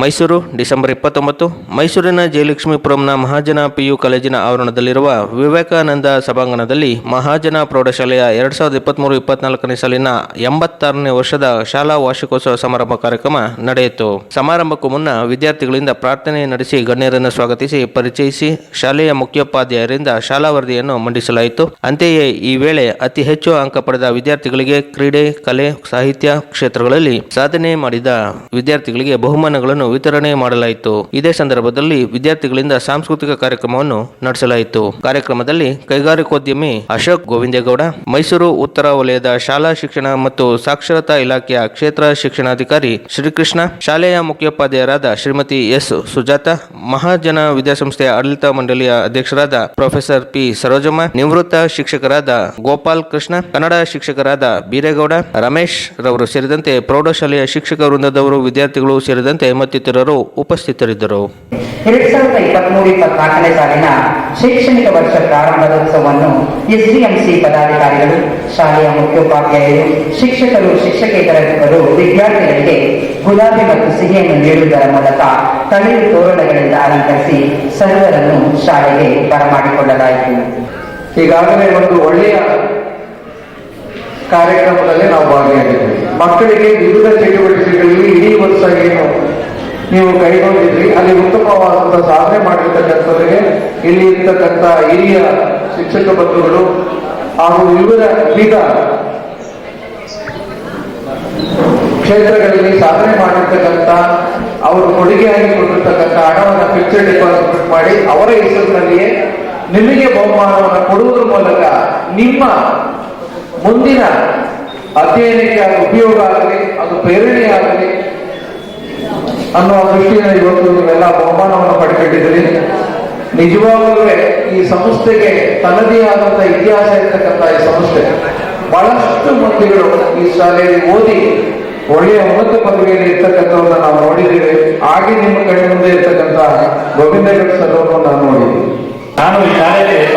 Mysuru, December ಇಪ್ಪತ್ತೊಂಬತ್ತು, ಮೈಸೂರಿನ ಜಯಲಕ್ಷ್ಮೀಪುರಂನ Mahajan PU ಕಾಲೇಜಿನ ಆವರಣದಲ್ಲಿರುವ ವಿವೇಕಾನಂದ ಸಭಾಂಗಣದಲ್ಲಿ ಮಹಾಜನ ಪ್ರೌಢಶಾಲೆಯ ಎರಡ್ ಸಾವಿರದ ಇಪ್ಪತ್ತ್ಮೂರು ಇಪ್ಪತ್ನಾಲ್ಕನೇ ಸಾಲಿನ ಎಂಬತ್ತಾರನೇ ವರ್ಷದ ಶಾಲಾ ವಾರ್ಷಿಕೋತ್ಸವ ಸಮಾರಂಭ ಕಾರ್ಯಕ್ರಮ ನಡೆಯಿತು. ಸಮಾರಂಭಕ್ಕೂ ಮುನ್ನ ವಿದ್ಯಾರ್ಥಿಗಳಿಂದ ಪ್ರಾರ್ಥನೆ ನಡೆಸಿ ಗಣ್ಯರನ್ನು ಸ್ವಾಗತಿಸಿ ಪರಿಚಯಿಸಿ ಶಾಲೆಯ ಮುಖ್ಯೋಪಾಧ್ಯಾಯರಿಂದ ಶಾಲಾ ವರದಿಯನ್ನು ಮಂಡಿಸಲಾಯಿತು. ಅಂತೆಯೇ ಈ ವೇಳೆ ಅತಿ ಹೆಚ್ಚು ಅಂಕ ಪಡೆದ ವಿದ್ಯಾರ್ಥಿಗಳಿಗೆ ಕ್ರೀಡೆ, ಕಲೆ, ಸಾಹಿತ್ಯ ಕ್ಷೇತ್ರಗಳಲ್ಲಿ ಸಾಧನೆ ಮಾಡಿದ ವಿದ್ಯಾರ್ಥಿಗಳಿಗೆ ಬಹುಮಾನಗಳನ್ನು ವಿತರಣೆ ಮಾಡಲಾಯಿತು. ಇದೇ ಸಂದರ್ಭದಲ್ಲಿ ವಿದ್ಯಾರ್ಥಿಗಳಿಂದ ಸಾಂಸ್ಕೃತಿಕ ಕಾರ್ಯಕ್ರಮವನ್ನು ನಡೆಸಲಾಯಿತು. ಕಾರ್ಯಕ್ರಮದಲ್ಲಿ ಕೈಗಾರಿಕೋದ್ಯಮಿ ಅಶೋಕ್ ಗೋವಿಂದೇಗೌಡ, ಮೈಸೂರು ಉತ್ತರ ವಲಯದ ಶಾಲಾ ಶಿಕ್ಷಣ ಮತ್ತು ಸಾಕ್ಷರತಾ ಇಲಾಖೆಯ ಕ್ಷೇತ್ರ ಶಿಕ್ಷಣಾಧಿಕಾರಿ ಶ್ರೀಕೃಷ್ಣ, ಶಾಲೆಯ ಮುಖ್ಯೋಪಾಧ್ಯಾಯರಾದ ಶ್ರೀಮತಿ ಎಸ್ ಸುಜಾತ, ಮಹಾಜನ ವಿದ್ಯಾಸಂಸ್ಥೆಯ ಆಡಳಿತ ಮಂಡಳಿಯ ಅಧ್ಯಕ್ಷರಾದ ಪ್ರೊಫೆಸರ್ ಪಿ ಸರೋಜಮ್ಮ, ನಿವೃತ್ತ ಶಿಕ್ಷಕರಾದ ಗೋಪಾಲ್ ಕೃಷ್ಣ, ಕನ್ನಡ ಶಿಕ್ಷಕರಾದ ಬೀರೇಗೌಡ, ರಮೇಶ್ ರವರು ಸೇರಿದಂತೆ ಪ್ರೌಢಶಾಲೆಯ ಶಿಕ್ಷಕ ವೃಂದದವರು ವಿದ್ಯಾರ್ಥಿಗಳು ಸೇರಿದಂತೆ ಮತ್ತಿತರರು ಉಪಸ್ಥಿತರಿದ್ದರು. ಎರಡ್ ಸಾವಿರದ ಇಪ್ಪತ್ಮೂರು ಇಪ್ಪತ್ನಾಲ್ಕನೇ ಸಾಲಿನ ಶೈಕ್ಷಣಿಕ ವರ್ಷ ಪ್ರಾರಂಭೋತ್ಸವವನ್ನು ಎಸ್ಡಿಎಂಸಿ ಪದಾಧಿಕಾರಿಗಳು ಶಾಲೆಯ ಮುಖ್ಯೋಪಾಧ್ಯಾಯರು ಶಿಕ್ಷಕರು ಶಿಕ್ಷಕೇತರರು ವಿದ್ಯಾರ್ಥಿಗಳಿಗೆ ಗುಲಾಬಿ ಮತ್ತು ಸಿಹಿಯನ್ನು ನೀಡುವುದರ ಮೂಲಕ ತಳಿರು ತೋರಣಗಳಿಂದ ಅಲಂಕರಿಸಿ ಸರ್ವರನ್ನು ಶಾಲೆಗೆ ಬರಮಾಡಿಕೊಳ್ಳಲಾಯಿತು. ಈಗಾಗಲೇ ಒಂದು ಒಳ್ಳೆಯ ಕಾರ್ಯಕ್ರಮದಲ್ಲಿ ನಾವು ಭಾಗಿಯಾಗಿದ್ದೇವೆ. ಮಕ್ಕಳಿಗೆ ವಿವಿಧ ಚಟುವಟಿಕೆಗಳಲ್ಲಿ ಇಡೀ ವರ್ಷ ಏನು ನೀವು ಕೈಗೊಂಡಿದ್ರಿ, ಅಲ್ಲಿ ಉತ್ತಮವಾದಂತಹ ಸಾಧನೆ ಮಾಡಿರ್ತಕ್ಕಂಥವರಿಗೆ ಇಲ್ಲಿ ಇರ್ತಕ್ಕಂಥ ಹಿರಿಯ ಶಿಕ್ಷಕ ಬಂಧುಗಳು ಹಾಗೂ ವಿವಿಧ ವಿವಿಧ ಕ್ಷೇತ್ರಗಳಲ್ಲಿ ಸಾಧನೆ ಮಾಡಿರ್ತಕ್ಕಂಥ, ಅವರು ಕೊಡುಗೆಯಾಗಿ ಕೊಟ್ಟಿರ್ತಕ್ಕಂಥ ಹಣವನ್ನು ಫಿಕ್ಸ್ಡ್ ಡೆಪಾಸಿಟ್ ಮಾಡಿ ಅವರ ಹೆಸರಿನಲ್ಲಿಯೇ ನಿಮಗೆ ಬಹುಮಾನವನ್ನು ಕೊಡುವುದರ ಮೂಲಕ ನಿಮ್ಮ ಮುಂದಿನ ಅಧ್ಯಯನಕ್ಕೆ ಅದು ಉಪಯೋಗ ಆಗಲಿ, ಅದು ಪ್ರೇರಣೆಯಾಗಲಿ ಅನ್ನುವ ದೃಷ್ಟಿಯಿಂದ ಇವತ್ತು ನೀವೆಲ್ಲ ಬಹುಮಾನವನ್ನು ಪಡ್ಕೊಂಡಿದ್ದೀರಿ. ನಿಜವಾಗಲೂ ಈ ಸಂಸ್ಥೆಗೆ ತನ್ನದೇ ಆದಂತ ಇತಿಹಾಸ ಇರ್ತಕ್ಕಂಥ ಈ ಸಂಸ್ಥೆ. ಬಹಳಷ್ಟು ಮಂದಿಗಳು ಈ ಶಾಲೆಯಲ್ಲಿ ಓದಿ ಒಳ್ಳೆಯ ಉನ್ನತ ಪದವಿಯಲ್ಲಿ ಇರ್ತಕ್ಕಂಥವ್ರನ್ನ ನಾವು ನೋಡಿದ್ದೇವೆ. ಹಾಗೆ ನಿಮ್ಮ ಕಡೆ ಮುಂದೆ ಇರ್ತಕ್ಕಂಥ ಗೋವಿಂದಗೌಡ ಸರ್ ನಾವು ನೋಡಿದ್ವಿ ನಾನು ಈ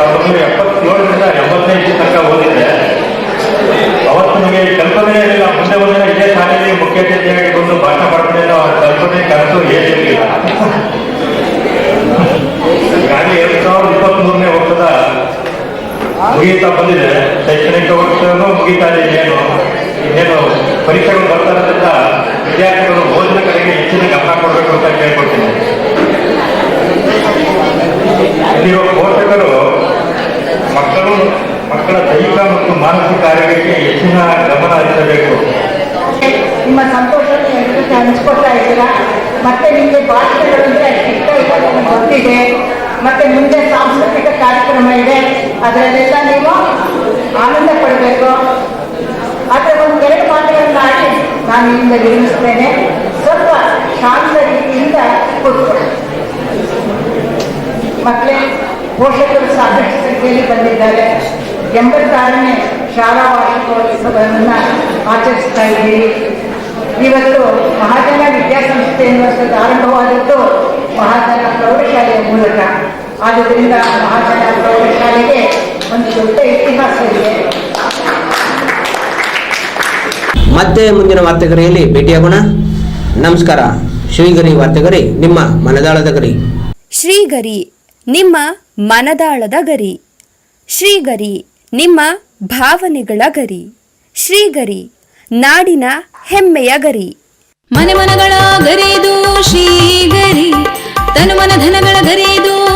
ಒಂಬೈನೂರ ಎಪ್ಪತ್ತೇಳರಿಂದ ಎಂಬತ್ತೈದು ತನಕ ಓದಿದ್ದೆ. ಅವತ್ತು ನನಗೆ ಕಲ್ಪನೆ ಇರಲಿಲ್ಲ, ಮುಂದೆ ಬಂದ ಇದೇ ಶಾಲೆಯಲ್ಲಿ ಮುಖ್ಯ ಅತಿಥಿಯಾಗಿ ಬಂದು ಭಾಷಣ ಮಾಡ್ತೀನಿ ಅನ್ನೋ ಕಲ್ಪನೆ ಕನಸು ಏನಿರಲಿಲ್ಲ ಈಗಾಗಲೇ ಎರಡು ಸಾವಿರದ ಇಪ್ಪತ್ತ್ ಮೂರನೇ ವರ್ಷದ ಮುಗೀತಾ ಬಂದಿದೆ. ಶೈಕ್ಷಣಿಕ ವರ್ಷನೂ ಮುಗಿತಾ ಇದೆ ಇನ್ನೇನು ಇನ್ನೇನು ಪರೀಕ್ಷೆಗಳು ಬರ್ತಾ ಇರೋದ್ರಿಂದ ವಿದ್ಯಾರ್ಥಿಗಳು ಓದಿನ ಕಡೆಗೆ ಹೆಚ್ಚಿನ ಗಮನ ಕೊಡಬೇಕು ಅಂತ ಕೇಳ್ಕೊಳ್ತೀನಿ. ಇಲ್ಲಿರುವ ಪೋಷಕರು ಮಕ್ಕಳು, ಮಕ್ಕಳ ದೈಹಿಕ ಮತ್ತು ಮಾನಸಿಕ ಆರೋಗ್ಯಕ್ಕೆ ಹೆಚ್ಚಿನ ಗಮನ ಹರಿಸಬೇಕು. ನಿಮ್ಮ ಜೊತೆ ಹಂಚ್ಕೊಳ್ತಾ ಇದ್ದೀರಾ? ಮತ್ತೆ ನಿಮಗೆ ಇಲ್ಲ ನನಗೆ ಗೊತ್ತಿದೆ. ಮತ್ತೆ ಮುಂದೆ ಸಾಂಸ್ಕೃತಿಕ ಕಾರ್ಯಕ್ರಮ ಇದೆ. ಅದರಲ್ಲೆಲ್ಲ ನೀವು ಆನಂದ ಪಡಬೇಕು. ಆದರೆ ಒಂದು ಎರಡು ಮಾತುಗಳನ್ನ ಆಡಿ ನಾನು ಇಲ್ಲಿಂದ ವಿರಮಿಸ್ತೇನೆ. ಸ್ವಲ್ಪ ಶಾಂತ ರೀತಿಯಿಂದ ಕೂತ್ಕೊಳ್ಳಿ. ಮಕ್ಕಳೇ, ಪೋಷಕರು ಸಾಕಷ್ಟು ಸಂಖ್ಯೆಯಲ್ಲಿ ಬಂದಿದ್ದಾರೆ. ಎಂಬತ್ತಾರನೇ ಶಾಲಾ ವಾರ್ಷಿಕೋತ್ಸವವನ್ನು ಆಚರಿಸ್ತಾ ಇದ್ದೀರಿ. ಇವತ್ತು ಮಹಾಜನ ವಿದ್ಯಾಸಂಸ್ಥೆ ಎನ್ನುವಂಥದ್ದು ಆರಂಭವಾದದ್ದು ಮಹಾಜನ ಪ್ರೌಢಶಾಲೆಯ ಮೂಲಕ. ಆದುದರಿಂದ ಮಹಾಜನ ಪ್ರೌಢಶಾಲೆಗೆ ಒಂದು ದೊಡ್ಡ ಇತಿಹಾಸ ಇದೆ ಮತ್ತೆ ಮುಂದಿನ ವಾರ್ತೆಗರಿಯಲ್ಲಿ ಭೇಟಿಯಾಗೋಣ. ನಮಸ್ಕಾರ. ಶ್ರೀಗರಿ ವಾರ್ತೆಗರಿ ನಿಮ್ಮ ಮನದಾಳದ ಗರಿ. ಶ್ರೀಗರಿ ನಿಮ್ಮ ಮನದಾಳದ ಗರಿ. ಶ್ರೀಗರಿ ನಿಮ್ಮ ಭಾವನೆಗಳ ಗರಿ. ಶ್ರೀಗರಿ ನಾಡಿನ ಹೆಮ್ಮೆಯ ಗರಿ. ಮನೆ ಮನಗಳ ಗರಿದು ಶ್ರೀಗರಿ ತನು ಮನ ಧನಗಳ ಗರಿದು